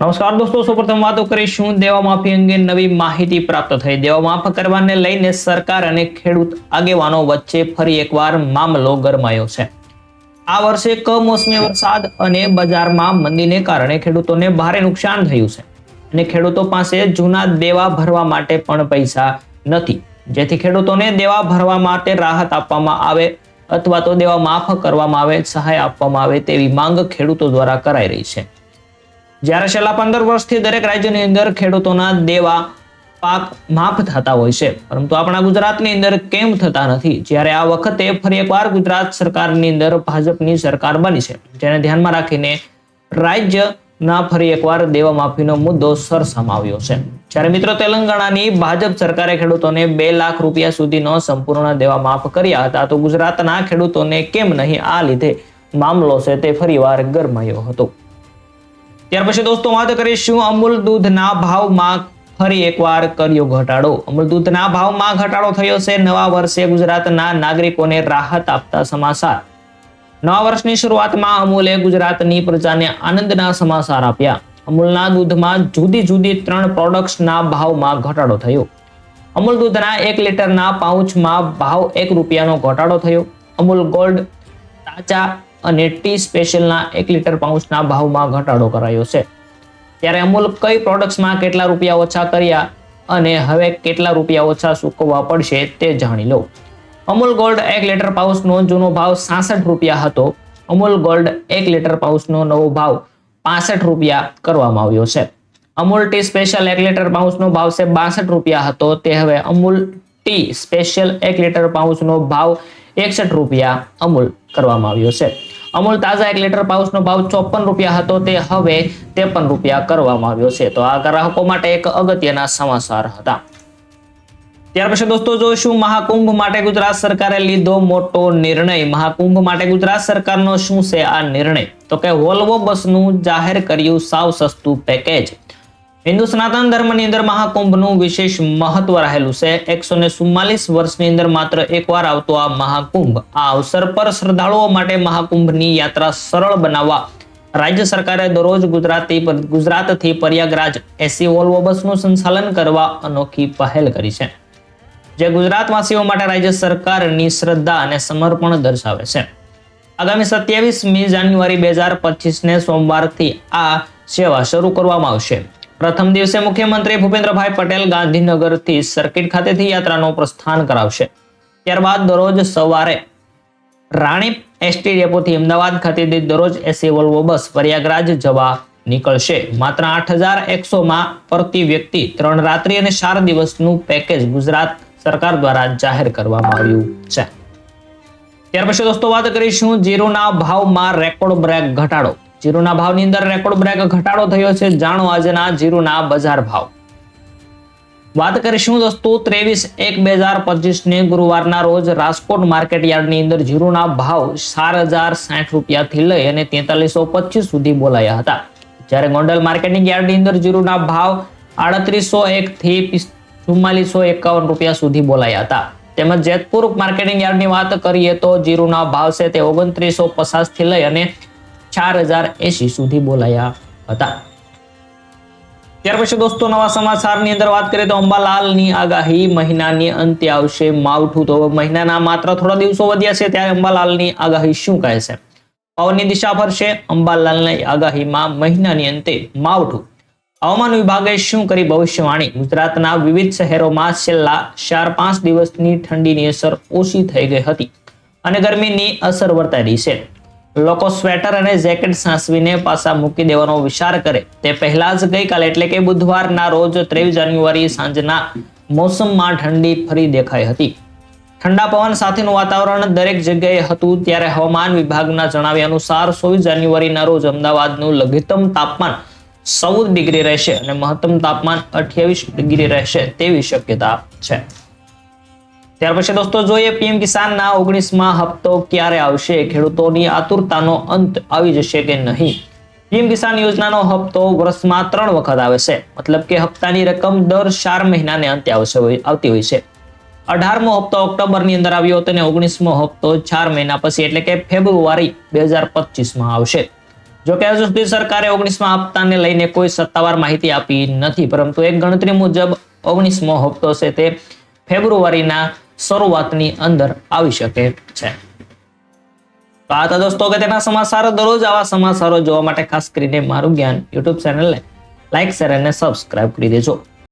નમસ્કાર દોસ્તો, સૌપ્રથમ વાતો કરીશું. દેવા માફી અંગે નવી માહિતી પ્રાપ્ત થઈ. દેવા માફ કરવાને લઈને સરકાર અને ખેડૂત આગેવાનો વચ્ચે ફરી એકવાર મામલો ગરમાયો છે. આ વર્ષે કમોસમી વરસાદ અને બજારમાં મંદીને કારણે ખેડૂતોને ભારે નુકસાન થયું છે. અને ખેડૂતો પાસે જૂના દેવા ભરવા માટે પણ પૈસા નથી. જેથી ખેડૂતોને દેવા ભરવા માટે રાહત આપવામાં આવે અથવા તો દેવા માફ કરવામાં આવે, સહાય આપવામાં આવે તેવી માંગ ખેડૂતો દ્વારા કરાઈ રહી છે. જ્યારે છેલ્લા પંદર વર્ષથી દરેક રાજ્યની અંદર ખેડૂતોના દેવા પાક માફ થતા હોય છે. પરંતુ આપણા ગુજરાતની અંદર કેમ થતા નથી? જ્યારે આ વખતે ફરી એકવાર ગુજરાત સરકારની અંદર ભાજપની સરકાર બની છે. જેને ધ્યાનમાં રાખીને રાજ્યના ફરી એકવાર દેવા માફીનો મુદ્દો સરસામાં આવ્યો છે. જ્યારે મિત્રો તેલંગાણાની ભાજપ સરકારે ખેડૂતોને બે લાખ રૂપિયા સુધીનો સંપૂર્ણ દેવા માફ કર્યા હતા, તો ગુજરાતના ખેડૂતોને કેમ નહીં આ લીધે મામલો છે તે ફરીવાર ગરમાયો હતો. ત્યાર પછી દોસ્તો વાત કરીશું અમૂલ દૂધના ભાવમાં ફરી એકવાર કર્યો ઘટાડો. અમૂલ દૂધના ભાવમાં ઘટાડો થયો છે. નવા વર્ષે ગુજરાતના નાગરિકોને રાહત આપતા સમાચાર. નવા વર્ષની શરૂઆતમાં અમૂલે ગુજરાતની પ્રજાને આનંદના સમાચાર આપ્યા. અમૂલના દૂધમાં જુદી જુદી ત્રણ પ્રોડક્ટ્સના ભાવમાં ઘટાડો થયો. અમૂલ દૂધના એક લીટરના પાઉચમાં ભાવ એક રૂપિયાનો ઘટાડો થયો. અમૂલ ગોલ્ડ તાજા અને ટી સ્પેશિયલના એક લીટર પાઉચના ભાવમાં ઘટાડો કરાયો છે. ત્યારે અમૂલ કઈ પ્રોડક્ટ્સમાં કેટલા રૂપિયા ઓછા કર્યા અને હવે કેટલા રૂપિયા ઓછા ચૂકવવા પડશે તે જાણી લો. અમૂલ ગોલ્ડ એક લીટર પાઉચનો જૂનો ભાવ સાસઠ રૂપિયા હતો. અમૂલ ગોલ્ડ એક લીટર પાઉચનો નવો ભાવ પાસઠ રૂપિયા કરવામાં આવ્યો છે. અમૂલ ટી સ્પેશિયલ એક લીટર પાઉચનો ભાવ છે બાસઠ રૂપિયા હતો. તે હવે અમૂલ ટી સ્પેશિયલ એક લીટર પાઉચનો ભાવ એકસઠ રૂપિયા અમૂલ કરવામાં આવ્યો છે. અમૂલ તાજા એક લીટર પાઉચનો ભાવ ચોપન રૂપિયા હતો, તે હવે ત્રેપન રૂપિયા કરવામાં આવ્યો છે. તો આ ગ્રાહકો માટે એક અગત્યના સમાચાર હતા. ત્યાર પછી દોસ્તો, જોઈશું મહાકુંભ માટે ગુજરાત સરકારે લીધો મોટો નિર્ણય. મહાકુંભ માટે ગુજરાત સરકારનો શું છે આ નિર્ણય? તો કે વોલ્વો બસનું જાહેર કર્યું સાવ સસ્તું પેકેજ. હિન્દુ સનાતન ધર્મની અંદર મહાકુંભનું વિશેષ મહત્વ રહેલું છે. એકસો ને ચુમ્માલીસ વર્ષની અંદર માત્ર એકવાર આવતો આ મહાકુંભ. આ અવસર પર શ્રદ્ધાળુઓ માટે મહાકુંભની યાત્રા સરળ બનાવવા રાજ્ય સરકારે દરરોજ ગુજરાતી ગુજરાતથી પ્રયાગરાજ એસી વોલ્વો બસનું સંચાલન કરવા અનોખી પહેલ કરી છે. જે ગુજરાતવાસીઓ માટે રાજ્ય સરકારની શ્રદ્ધા અને સમર્પણ દર્શાવે છે. આગામી સત્યાવીસમી જાન્યુઆરી બે હજાર પચીસને સોમવારથી આ સેવા શરૂ કરવામાં આવશે. પ્રથમ દિવસે મુખ્યમંત્રી ભૂપેન્દ્રભાઈ પટેલ ગાંધીનગરથી સર્કિટ ખાતેથી યાત્રાનું પ્રસ્થાન કરાવશે. ત્યારબાદ દરરોજ સવારે રાણી એસટી ડેપોથી અમદાવાદ ખાતેથી દરરોજ એસી વોલ્વો બસ પ્રયાગરાજ જવા નીકળશે. માત્ર આઠ હજાર એકસોમાં પ્રતિ વ્યક્તિ ત્રણ રાત્રિ અને ચાર દિવસનું પેકેજ ગુજરાત સરકાર દ્વારા જાહેર કરવામાં આવ્યું છે. ત્યાર પછી દોસ્તો, વાત કરીશું જીરોના ભાવમાં રેકોર્ડ બ્રેક ઘટાડો. જીરુના ભાવની અંદર રેકોર્ડ બ્રેક ઘટાડો થયો છે. જાણો આજના જીરુના બજાર ભાવ. વાત કરીશું દોસ્તો, ત્રેવીસ એક બે હજાર પચીસ ને ગુરુવારના રોજ રાજકોટ માર્કેટ યાર્ડની અંદર જીરુના ભાવ ચાર હજાર સાઠ રૂપિયાથી લઈ અને તેતાલીસો પચીસ સુધી બોલાયા હતા. જ્યારે ગોંડલ માર્કેટિંગ યાર્ડની અંદર જીરુના ભાવ આડત્રીસો એક થી ચુમ્માલીસો એકાવન રૂપિયા સુધી બોલાયા હતા. તેમજ જેતપુર માર્કેટિંગ યાર્ડની વાત કરીએ તો જીરુના ભાવ છે તે ઓગણત્રીસો પચાસથી લઈ અને ચાર હજાર એસી સુધી બોલાયા હતા. ત્યાર પછી દોસ્તો, નવા સમાચારની અંદર વાત કરીએ તો અંબાલાલની આગાહી મહિનાની અંતે આવશે માવઠું. તો મહિનાના માત્ર થોડા દિવસો વધ્યા છે, ત્યારે અંબાલાલની આગાહી શું કહે છે? પવનની દિશા ફરશે, અંબાલાલની આગાહીમાં મહિનાની અંતે માવઠું. હવામાન વિભાગે શું કરી ભવિષ્યવાણી? ગુજરાતના વિવિધ શહેરોમાં છેલ્લા ચાર પાંચ દિવસની ઠંડીની અસર ઓછી થઈ ગઈ હતી અને ગરમીની અસર વર્તાઈ રહી છે. લોકો સ્વેટર અને જેકેટ સાંસવીને પાછા મૂકી દેવાનો વિચાર કરે. તે પહેલા જ ગઈકાલે એટલે કે બુધવારના રોજ ત્રેવીસ જાન્યુઆરી સાંજના મોસમમાં ઠંડી ફરી દેખાઈ હતી. ઠંડા પવન સાથેનું વાતાવરણ દરેક જગ્યાએ હતું ત્યારે હવામાન વિભાગના જણાવ્યા અનુસાર ચોવીસ જાન્યુઆરીના રોજ અમદાવાદનું લઘુત્તમ તાપમાન ચૌદ ડિગ્રી રહેશે અને મહત્તમ તાપમાન અઠ્યાવીસ ડિગ્રી રહેશે તેવી શક્યતા છે. ત્યાર પછી દોસ્તો જોઈએ પીએમ કિસાનના ઓગણીસમાં હપ્તો ક્યારે આવશે? ખેડૂતોની આતુરતાનો અંત આવી જશે કે નહીં? પીએમ કિસાન યોજનાનો હપ્તો વર્ષમાં ત્રણ વખત આવે છે. મતલબ કે હપ્તાની રકમ દર ચાર મહિનાને અંતે આવશે આવતી હોય છે. અઢારમો હપ્તો ઓક્ટોબરની અંદર આવ્યો હતો અને ઓગણીસમો હપ્તો ચાર મહિના પછી, એટલે કે ફેબ્રુઆરી બે હજાર પચીસમાં આવશે. જો કે હજુ સુધી સરકારે ઓગણીસમાં હપ્તાને લઈને કોઈ સત્તાવાર માહિતી આપી નથી, પરંતુ એક ગણતરી મુજબ ઓગણીસમો હપ્તો છે તે ફેબ્રુઆરીના શરૂઆતની અંદર આવી શકે છે. તો આ હતા દોસ્તો તેના સમાચારો. દરરોજ આવા સમાચારો જોવા માટે ખાસ કરીને મારું જ્ઞાન યુટ્યુબ ચેનલને લાઈક, શેર અને સબસ્ક્રાઇબ કરી દેજો.